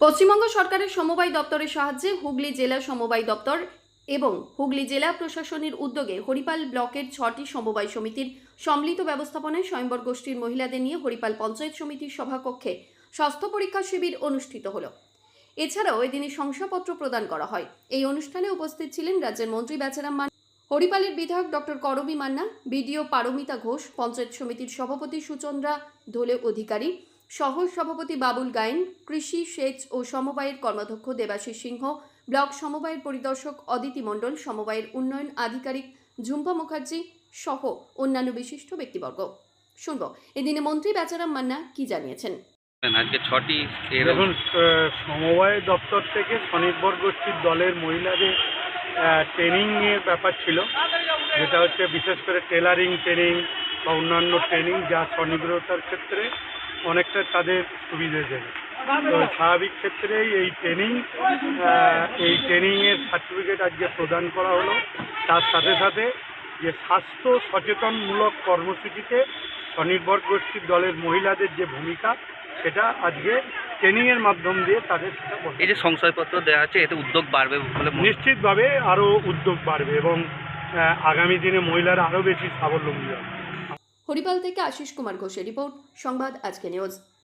পশ্চিমবঙ্গ সরকারের সমবায় দপ্তরের সাহায্যে হুগলি জেলা সমবায় দপ্তর এবং হুগলি জেলা প্রশাসনের উদ্যোগে হরিপাল ব্লকের ছটি সমবায় সমিতির সম্মিলিত ব্যবস্থাপনায় স্বয়ম্বর গোষ্ঠীর মহিলাদের নিয়ে হরিপাল পঞ্চায়েত সমিতির সভাকক্ষে স্বাস্থ্য পরীক্ষা শিবির অনুষ্ঠিত হলো। এছাড়াও এদিনে শংসাপত্র প্রদান করা হয়। এই অনুষ্ঠানে উপস্থিত ছিলেন রাজ্যের মন্ত্রী বেচারাম মান্না হরিপালের বিধায়ক ডক্টর করবী মান্না, বিডিও পারমিতা ঘোষ, পঞ্চায়েত সমিতির সভাপতি সুচন্দ্রা ধোলে অধিকারী সহ সভাপতি বাবুল গায়েন কৃষি সেচ ও সমবায়ের কর্মাধ্যক্ষ দেবাশিস সিংহ ব্লক সমবায়ের পরিদর্শক অদিতি মণ্ডল সমবায়ের উন্নয়ন আধিকারিক ঝুম্পা মুখার্জি সহ অন্যান্য বিশিষ্ট ব্যক্তিবর্গ। শুনব এদিনে মন্ত্রী বেচারাম মান্না কি জানিয়েছেন? আজকে ছটি এরকম দেখুন আহ, সমবায় দপ্তর থেকে স্বনির্ভর গোষ্ঠীর দলের মহিলাদের ট্রেনিংয়ের ব্যাপার ছিল। যেটা হচ্ছে বিশেষ করে টেলারিং ট্রেনিং বা অন্যান্য ট্রেনিং যা স্বনির্ভরতার ক্ষেত্রে অনেকটা তাদের সুবিধে দেবে। তো স্বাভাবিক ক্ষেত্রেই এই ট্রেনিং এই ট্রেনিংয়ের সার্টিফিকেট আজকে প্রদান করা হলো। তার সাথে সাথে যে স্বাস্থ্য সচেতনমূলক কর্মসূচিতে স্বনির্ভর গোষ্ঠীর দলের মহিলাদের যে ভূমিকা সেটা আজকে ট্রেনিংয়ের মাধ্যম দিয়ে তাদের সেটা এই যে সংশয়পত্র দেওয়া আছে এতে উদ্যোগ বাড়বে বলে নিশ্চিতভাবে আরও উদ্যোগ বাড়বে এবং আগামী দিনে মহিলারা আরও বেশি স্বাবলম্বী হবে। হরিপাল থেকে আশিস কুমার ঘোষের রিপোর্ট সংবাদ আজকে নিউজ।